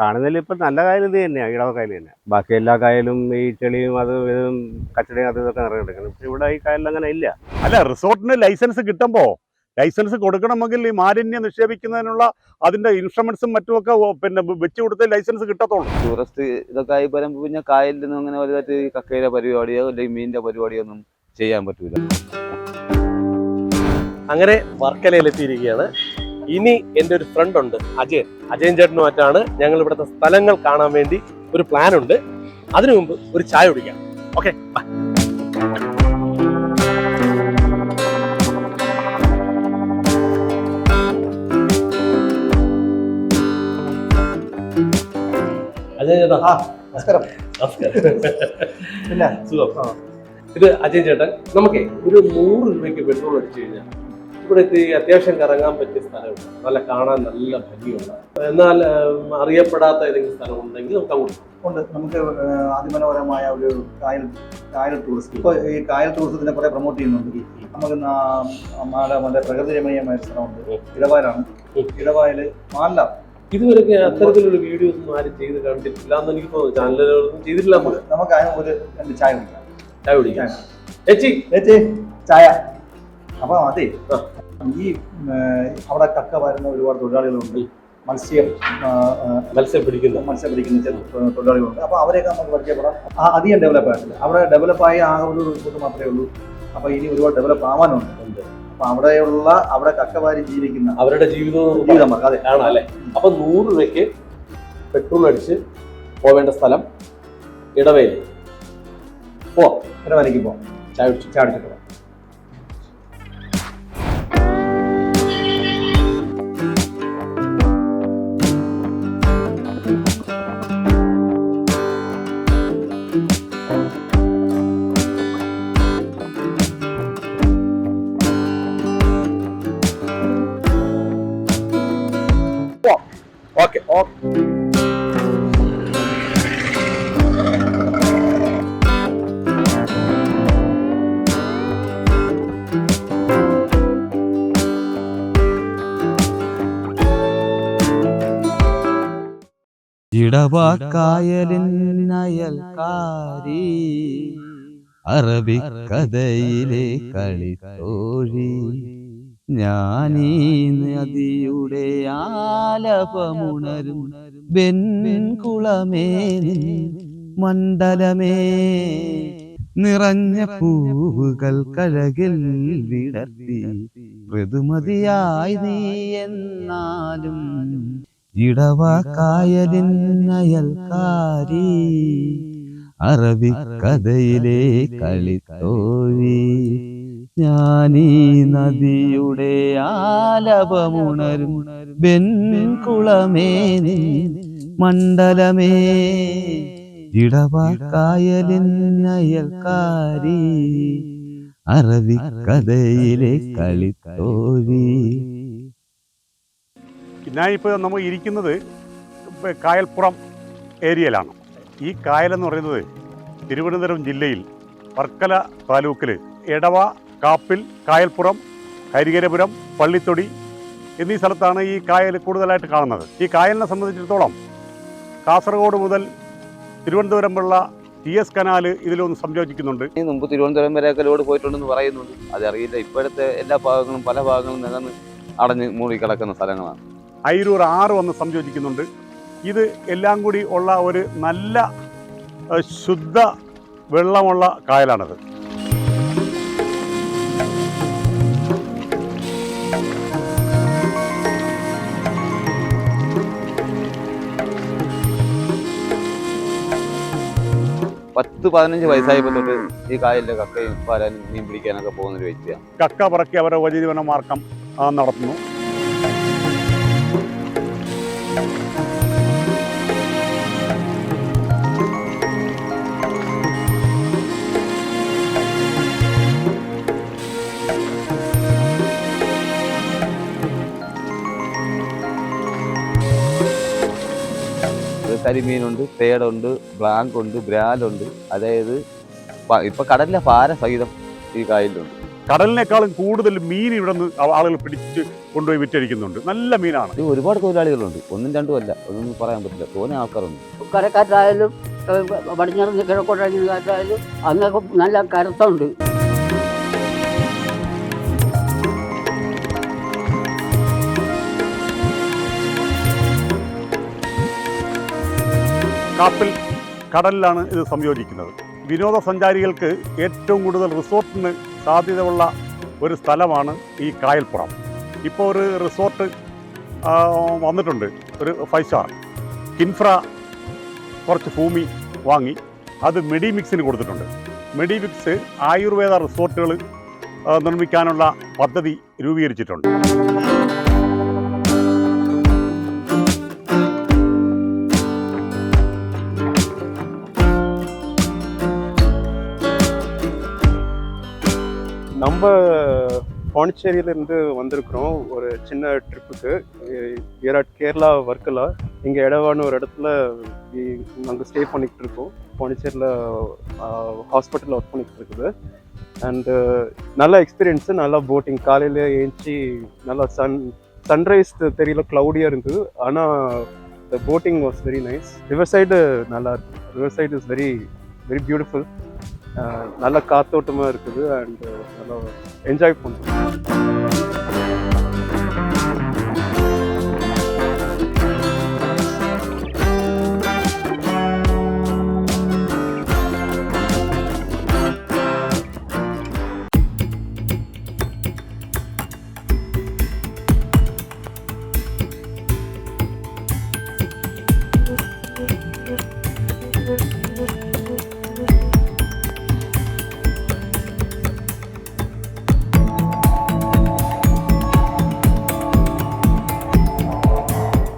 കാണുന്നതിൽ ഇപ്പം നല്ല കായൽ ഇത് തന്നെയാണ് ഇടവ കായൽ തന്നെ. ബാക്കി എല്ലാ കായലും ഈ ചെളിയും അത് ഇതും കച്ചടയും അത് ഇതൊക്കെ നിറഞ്ഞെടുക്കണം പക്ഷെ ഇവിടെ ഈ കായലിൽ അങ്ങനെ ഇല്ല. അല്ല റിസോർട്ടിന് ലൈസൻസ് കിട്ടുമ്പോ ലൈസൻസ് കൊടുക്കണമെങ്കിൽ ഈ മാലിന്യം നിക്ഷേപിക്കുന്നതിനുള്ള അതിന്റെ ഇൻസ്ട്രുമെന്റ്സും മറ്റുമൊക്കെ ഒക്കെ പിന്നെ വെച്ച് കൊടുത്ത് ലൈസൻസ് കിട്ടത്തുള്ളൂ. ടൂറിസ്റ്റ് ഇതൊക്കെ ആയി വരുമ്പോൾ പിന്നെ കായലിൽ നിന്ന് അങ്ങനെ വലുതായിട്ട് ഈ കക്കയുടെ പരിപാടിയോ അല്ലെങ്കിൽ മീനിന്റെ പരിപാടിയോ ഒന്നും ചെയ്യാൻ പറ്റൂല. അങ്ങനെ വർക്കലയിൽ എത്തിയിരിക്കുകയാണ് ഇനി എന്റെ ഒരു ഫ്രണ്ട് ഉണ്ട് അജയൻ. അജയൻ ചേട്ടനുമായിട്ടാണ് ഞങ്ങൾ ഇവിടുത്തെ സ്ഥലങ്ങൾ കാണാൻ വേണ്ടി ഒരു പ്ലാൻ ഉണ്ട്. അതിനു മുമ്പ് ഒരു ചായ കുടിക്കാം. ഓക്കെ അജയൻ ചേട്ടാ. ആ നമസ്കാരം. നമസ്കാരം. പിന്നെ? സുഖം. ഇത് അജയ് ചേട്ടൻ. നമുക്കേ ഒരു നൂറ് രൂപയ്ക്ക് പെട്രോൾ അടിച്ചു കഴിഞ്ഞാൽ ഇവിടെ എത്തി അത്യാവശ്യം കറങ്ങാൻ പറ്റിയ സ്ഥലമുണ്ട്. നല്ല കാണാൻ നല്ല ഭംഗിയുള്ള. എന്നാൽ അറിയപ്പെടാത്ത ഏതെങ്കിലും സ്ഥലം ഉണ്ടെങ്കിൽ നമുക്ക് അങ്ങോട്ട് ഉണ്ട്. നമുക്ക് അതിമനോഹരമായ ഒരു കായൽ കായൽ ടൂറിസ്റ്റ് ഇപ്പോൾ ഈ കായൽ ടൂറിസത്തിനെ കുറെ പ്രൊമോട്ട് ചെയ്യുന്നുണ്ട് നമുക്ക് നമ്മുടെ നമ്മുടെ പ്രകൃതി രമണീയമായ സ്ഥലമുണ്ട്. ഇടവായിലാണ് ഇടവായൽ മാല ഇതുവരെയൊക്കെ അത്തരത്തിലുള്ള വീഡിയോസ് ഒന്നും ആരും ചെയ്ത് കണ്ടിട്ടില്ല എന്ന് എനിക്ക് തോന്നുന്നു. ചാനലുകളൊന്നും ചെയ്തിട്ടില്ല നമുക്ക് നമുക്ക് അതിന് ഒരു രണ്ട് ചായ കുടിക്കാം. ചായ കുടിക്കാം. ചേച്ചി. ചേച്ചി ചായ. അപ്പൊ അതെ. ഈ അവിടെ കക്ക വരുന്ന ഒരുപാട് തൊഴിലാളികളുണ്ട്. മത്സ്യം മത്സ്യം പിടിക്കുന്ന. മത്സ്യം പിടിക്കുന്ന ചില തൊഴിലാളികളുണ്ട്. അപ്പോൾ അവരെയൊക്കെ നമുക്ക് പരിചയപ്പെടാം. അധികം ഡെവലപ്പ് ആയിട്ടില്ല. അവിടെ ഡെവലപ്പായി ആ ഒരു റിപ്പോർട്ട് മാത്രമേ ഉള്ളൂ. അപ്പോൾ ഇനി ഒരുപാട് ഡെവലപ്പ് ആവാനുണ്ട്. അപ്പോൾ അവിടെയുള്ള അവിടെ കക്കവാരി ജീവിക്കുന്ന അവരുടെ ജീവിതവും ജീവിതം അതെ. കാണാം അപ്പോൾ അപ്പൊ നൂറ് രൂപയ്ക്ക് പെട്രോൾ അടിച്ച് പോവേണ്ട സ്ഥലം ഇടവേലി. പോവാം. ഇടവേലയ്ക്ക് പോവാം. ചാടിച്ചിട്ട് ഇടവാക്കായലിനയൽക്കാരി അറബിക്കഥയിലെ കളിത്തോഴി. ഞാനീ നദിയുടെ ആലപമുണരും ബെൻകുളമേ മണ്ഡലമേ. നിറഞ്ഞ പൂവുകൾ കഴകിൽ വിടർത്തി ഋതുമതിയായി നീ എന്നാലും ഇടവാക്കായലിൻ അയൽക്കാരി അറബിക്കഥയിലെ കളിത്തോഴി. ഞാനീ നദിയുടെ ആലപമുണരും ബെൻകുളമേ മണ്ഡലമേ. ഇടവാക്കായലിൻ അയൽക്കാരി അറബിക്കഥയിലെ കളിത്തോഴി. ഞാൻ ഇപ്പോൾ നമ്മൾ ഇരിക്കുന്നത് കായൽപ്പുറം ഏരിയയിലാണ്. ഈ കായലെന്ന് പറയുന്നത് തിരുവനന്തപുരം ജില്ലയിൽ വർക്കല താലൂക്കിൽ എടവ കാപ്പിൽ കായൽപ്പുറം ഹരികരപുരം പള്ളിത്തൊടി എന്നീ സ്ഥലത്താണ് ഈ കായൽ കൂടുതലായിട്ട് കാണുന്നത്. ഈ കായലിനെ സംബന്ധിച്ചിടത്തോളം കാസർഗോഡ് മുതൽ തിരുവനന്തപുരം ഉള്ള ടി എസ് കനാല് ഇതിലൊന്ന് സംയോജിക്കുന്നുണ്ട്. ഈ മുമ്പ് തിരുവനന്തപുരം വരെയൊക്കെ ലോഡ് പോയിട്ടുണ്ടെന്ന് പറയുന്നുണ്ട്. അതറിയില്ല. ഇപ്പോഴത്തെ എല്ലാ ഭാഗങ്ങളും പല ഭാഗങ്ങളും നികന്ന് അടഞ്ഞ് മൂടി കിടക്കുന്ന സ്ഥലങ്ങളാണ്. അയിരൂർ ആറ് വന്ന് സംയോജിക്കുന്നുണ്ട്. ഇത് എല്ലാം കൂടി ഉള്ള ഒരു നല്ല ശുദ്ധ വെള്ളമുള്ള കായലാണത്. പത്ത് പതിനഞ്ച് വയസ്സായപ്പോൾ തൊട്ട് ഈ കായലിലെ കക്കയും വരാനും മീൻ പിടിക്കാനൊക്കെ പോകുന്ന ഒരു വ്യക്തിയാണ്. കക്ക പറക്കി അവരുടെ ഉപജീവന മാർഗം ആ, നടത്തുന്നു ഇത് കരിമീനുണ്ട് തേടുണ്ട് ബ്ലാങ്ക് ഉണ്ട് ബ്രാലുണ്ട് അതായത് പ- ഇപ്പൊ കടലിലെ പാര സഹിതം ഈ കായലിലുണ്ട് കടലിനേക്കാളും കൂടുതൽ മീൻ ഇവിടെ നിന്ന് ആളുകൾ പിടിച്ച് കൊണ്ടുപോയി വിറ്റഴിക്കുന്നുണ്ട്. നല്ല മീനാണ്. ഇത് ഒരുപാട് തൊഴിലാളികളുണ്ട്. ഒന്നും രണ്ടും അല്ല. ഒന്നും പറയാൻ പറ്റില്ല. തോന്നിയ ആൾക്കാരുണ്ട്. കരക്കാറ്റായാലും പടിഞ്ഞാറ് കിഴക്കോട്ടായാലും കാറ്റായാലും അങ്ങൊക്കെ നല്ല കരുത്തുണ്ട്. കാപ്പിൽ കടലിലാണ് ഇത് സംയോജിക്കുന്നത്. വിനോദസഞ്ചാരികൾക്ക് ഏറ്റവും കൂടുതൽ റിസോർട്ടിന് സാധ്യതയുള്ള ഒരു സ്ഥലമാണ് ഈ കായൽപ്പുറം. ഇപ്പോൾ ഒരു റിസോർട്ട് വന്നിട്ടുണ്ട്. ഒരു ഫൈവ് സ്റ്റാർ കിൻഫ്ര കുറച്ച് ഭൂമി വാങ്ങി. അത് മെഡിമിക്സിന് കൊടുത്തിട്ടുണ്ട്. മെഡിമിക്സ് ആയുർവേദ റിസോർട്ടുകൾ നിർമ്മിക്കാനുള്ള പദ്ധതി രൂപീകരിച്ചിട്ടുണ്ട്. நம்ம பாண்டிச்சேரியிலேருந்து வந்திருக்கிறோம் ஒரு சின்ன ட்ரிப்புக்கு வியர் கேரளா வர்க்கலா. இங்கே இடவான ஒரு இடத்துல நாங்கள் ஸ்டே பண்ணிக்கிட்டு இருக்கோம் பாண்டிச்சேரியில் ஹாஸ்பிட்டலில் ஒர்க் பண்ணிக்கிட்டு இருக்குது அண்டு நல்ல எக்ஸ்பீரியன்ஸு நல்லா போட்டிங் காலையில் ஏஞ்சி நல்லா சன் சன்ரைஸ் தெரியல க்ளவுடியாக இருந்தது. ஆனால் the boating was very nice river side நல்லா இருக்கு. River side is very very beautiful நல்ல காத்தோட்டமாக இருக்குது அண்ட் நல்லா என்ஜாய் பண்ணுறோம்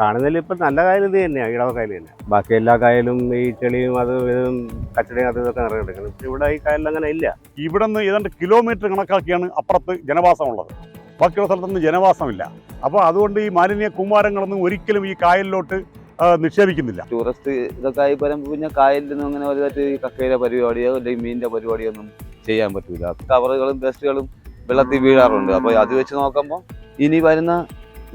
കാണുന്നതിൽ ഇപ്പം നല്ല കായൽ ഇത് തന്നെയാണ് ഇടവ കായൽ തന്നെ. ബാക്കി എല്ലാ കായലും ഈ ചെളിയും അത് ഇതും കച്ചടയും അത് ഇതൊക്കെ നിറഞ്ഞെടുക്കുന്നത് പക്ഷെ ഇവിടെ ഈ കായലിൽ അങ്ങനെ ഇല്ല. ഇവിടെ നിന്ന് ഏതാണ്ട് കിലോമീറ്റർ കണക്കാക്കിയാണ് അപ്പുറത്ത് ജനവാസമുള്ളത്. ബാക്കിയുള്ള സ്ഥലത്തൊന്നും ജനവാസമില്ല. അപ്പോൾ അതുകൊണ്ട് ഈ മാലിന്യ കുമാരങ്ങളൊന്നും ഒരിക്കലും ഈ കായലിലോട്ട് നിക്ഷേപിക്കുന്നില്ല. ടൂറിസ്റ്റ് ഇതൊക്കെ ആയി പറയുമ്പോൾ പിന്നെ കായലിൽ നിന്ന് അങ്ങനെ വലുതായിട്ട് ഈ കക്കയിലെ പരിപാടിയോ അല്ലെങ്കിൽ മീനിന്റെ പരിപാടിയോ ഒന്നും ചെയ്യാൻ പറ്റില്ല കവറുകളും ബെസ്റ്റുകളും വെള്ളത്തിൽ വീഴാറുണ്ട്. അപ്പോൾ അത് വെച്ച് നോക്കുമ്പോൾ ഇനി വരുന്ന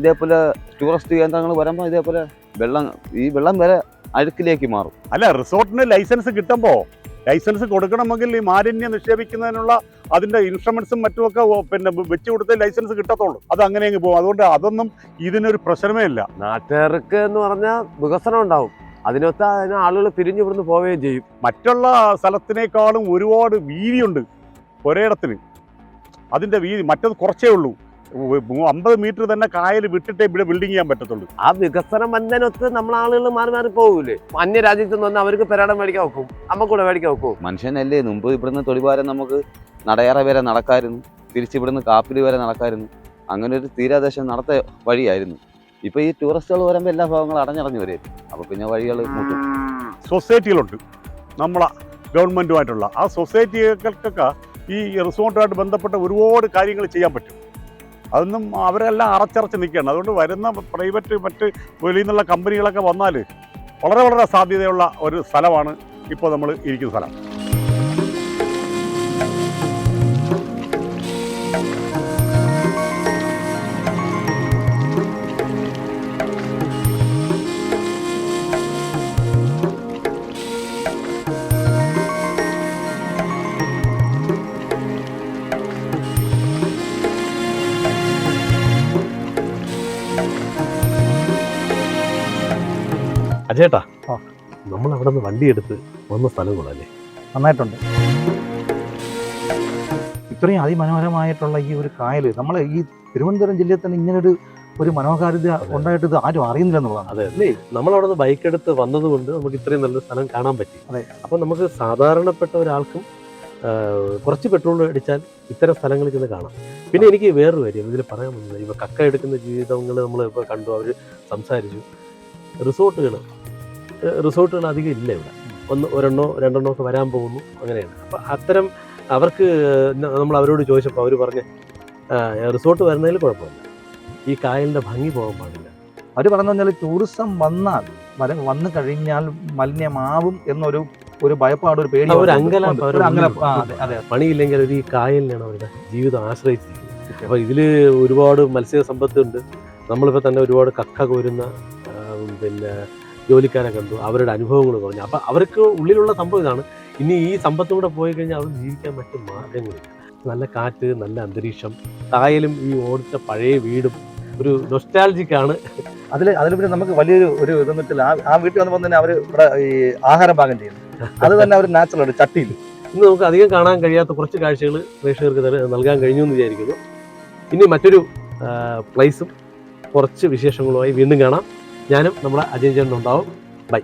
ഇതേപോലെ ടൂറിസ്റ്റ് കേന്ദ്രങ്ങൾ വരുമ്പോൾ ഇതേപോലെ വെള്ളം ഈ വെള്ളം വരെ അഴുക്കിലേക്ക് മാറും. അല്ല റിസോർട്ടിന് ലൈസൻസ് കിട്ടുമ്പോൾ ലൈസൻസ് കൊടുക്കണമെങ്കിൽ ഈ മാലിന്യം നിക്ഷേപിക്കുന്നതിനുള്ള അതിന്റെ ഇൻസ്ട്രുമെന്റ്സും മറ്റുമൊക്കെ പിന്നെ വെച്ച് കൊടുത്ത് ലൈസൻസ് കിട്ടത്തുള്ളൂ. അത് അങ്ങനെ അങ്ങ് പോകും. അതുകൊണ്ട് അതൊന്നും ഇതിനൊരു പ്രശ്നമേ ഇല്ല. നാട്ടുകാർക്ക് എന്ന് പറഞ്ഞാൽ വികസനം ഉണ്ടാവും. അതിനൊത്ത അതിന് ആളുകൾ തിരിഞ്ഞു ഇവിടുന്ന് പോവുകയും ചെയ്യും. മറ്റുള്ള സ്ഥലത്തിനേക്കാളും ഒരുപാട് വീതിയുണ്ട് ഒരേടത്തിന് അതിന്റെ വീതി മറ്റത് കുറച്ചേ ഉള്ളൂ. അമ്പത് മീറ്റർ തന്നെ കായൽ വിട്ടിട്ടേ ഇവിടെ ബിൽഡിംഗ് ചെയ്യാൻ പറ്റത്തുള്ളൂ. ആ വികസനം വന്നതിനൊത്ത് നമ്മളാളുകൾ മാറി മാറി പോകൂലേ? അന്യ രാജ്യത്ത് നിന്ന് അവർക്ക് പെരാടം മേടിക്കാൻ വെക്കും. അമ്മക്കൂടെ മേടിക്കാൻ വെക്കും. മനുഷ്യനല്ലേ? മുമ്പ് ഇവിടുന്ന് തൊഴിവാരം നമുക്ക് നടയറ വരെ നടക്കായിരുന്നു. തിരിച്ച് ഇവിടുന്ന് കാപ്പിൽ വരെ നടക്കായിരുന്നു. അങ്ങനെ ഒരു തീരാദേശം നടത്ത വഴിയായിരുന്നു. ഇപ്പൊ ഈ ടൂറിസ്റ്റുകൾ വരുമ്പോൾ എല്ലാ ഭാഗങ്ങളും അടഞ്ഞടഞ്ഞു വരും. അപ്പൊ പിന്നെ വഴികൾ മുട്ടും. സൊസൈറ്റികളുണ്ട് നമ്മളെ ഗവൺമെന്റുമായിട്ടുള്ള ആ സൊസൈറ്റികൾക്കൊക്കെ ഈ റിസോർട്ടുമായിട്ട് ബന്ധപ്പെട്ട ഒരുപാട് കാര്യങ്ങൾ ചെയ്യാൻ പറ്റും. അതൊന്നും അവരെല്ലാം അറച്ചറച്ച് നിൽക്കുകയാണ്. അതുകൊണ്ട് വരുന്ന പ്രൈവറ്റ് മറ്റ് വെളിയിൽ നിന്നുള്ള കമ്പനികളൊക്കെ വന്നാൽ വളരെ വളരെ സാധ്യതയുള്ള ഒരു സ്ഥലമാണ് ഇപ്പോൾ നമ്മൾ ഇരിക്കുന്ന സ്ഥലം. അജേട്ടാ നമ്മൾ അവിടെ നിന്ന് വണ്ടി എടുത്ത് വന്ന സ്ഥലങ്ങളല്ലേ? നന്നായിട്ടുണ്ട്. ഇത്രയും അതിമനോഹരമായിട്ടുള്ള ഈ ഒരു കായൽ നമ്മൾ ഈ തിരുവനന്തപുരം ജില്ലയിൽ തന്നെ ഇങ്ങനൊരു ഒരു മനോഹാരിത ഉണ്ടായിട്ട് ഇത് ആരും അറിയുന്നില്ല എന്നുള്ളതാണ്. അതെ അല്ലേ? നമ്മൾ അവിടെ നിന്ന് ബൈക്ക് എടുത്ത് വന്നതുകൊണ്ട് നമുക്ക് ഇത്രയും നല്ലൊരു സ്ഥലം കാണാൻ പറ്റി. അതെ. അപ്പോൾ നമുക്ക് സാധാരണപ്പെട്ട ഒരാൾക്കും കുറച്ച് പെട്രോൾ അടിച്ചാൽ ഇത്തരം സ്ഥലങ്ങളിൽ ചെന്ന് കാണാം. പിന്നെ എനിക്ക് വേറൊരു കാര്യം ഇതിൽ പറയാൻ വന്നത് ഇപ്പോൾ കക്ക എടുക്കുന്ന ജീവിതങ്ങൾ നമ്മൾ ഇപ്പോൾ കണ്ടു അവർ സംസാരിച്ചു. റിസോർട്ടുകൾ റിസോർട്ടുകൾ അധികം ഇല്ല ഇവിടെ. ഒന്ന് ഒരെണ്ണോ രണ്ടെണ്ണോ ഒക്കെ വരാൻ പോകുന്നു. അങ്ങനെയാണ്. അപ്പം അത്തരം അവർക്ക് നമ്മൾ അവരോട് ചോദിച്ചപ്പോൾ അവർ പറഞ്ഞ് റിസോർട്ട് വരുന്നതിൽ കുഴപ്പമില്ല. ഈ കായലിന്റെ ഭംഗി പോകാൻ പാടില്ല. അവർ പറഞ്ഞു കഴിഞ്ഞാൽ ടൂറിസം വന്നാൽ വര വന്നു കഴിഞ്ഞാൽ മലിനമാവും എന്നൊരു ഒരു ഭയപ്പാട് ഒരു പേടി ഒരു ഒരു പണിയില്ലെങ്കിൽ അവർ ഈ കായലിനാണ് അവരുടെ ജീവിതം ആശ്രയിച്ചിരിക്കുന്നത്. അപ്പോൾ ഇതിൽ ഒരുപാട് മത്സ്യ സമ്പത്തുണ്ട് നമ്മളിപ്പോൾ തന്നെ ഒരുപാട് കക്ക കോരുന്ന പിന്നെ ജോലിക്കാരെ കണ്ടു അവരുടെ അനുഭവങ്ങൾ പറഞ്ഞു. അപ്പം അവർക്ക് ഉള്ളിലുള്ള സംഭവം ഇതാണ്. ഇനി ഈ സമ്പത്തും കൂടെ പോയി കഴിഞ്ഞാൽ അവർ ജീവിക്കാൻ മറ്റു മാർഗങ്ങളില്ല. നല്ല കാറ്റ് നല്ല അന്തരീക്ഷം കായലും ഈ ഓടിച്ച പഴയ വീടും ഒരു നൊസ്റ്റാൾജിക്കാണ് അതിൽ അതിൽ പിന്നെ നമുക്ക് വലിയൊരു ഒരു ഇതെന്ന് വെച്ചാൽ ആ വീട്ടിൽ വന്നപ്പോൾ തന്നെ അവർ ഇവിടെ ഈ ആഹാരം പാകം ചെയ്യുന്നു. അത് തന്നെ അവർ നാച്ചുറൽ ചട്ടിയിൽ. ഇന്ന് നമുക്ക് അധികം കാണാൻ കഴിയാത്ത കുറച്ച് കാഴ്ചകൾ പ്രേക്ഷകർക്ക് നൽകാൻ കഴിഞ്ഞു എന്ന് വിചാരിക്കുന്നു. ഇനി മറ്റൊരു പ്ലേസും കുറച്ച് വിശേഷങ്ങളുമായി വീണ്ടും കാണാം. ഞാനും നമ്മുടെ അജയ് ചേട്ടനുണ്ടാവും ബൈ.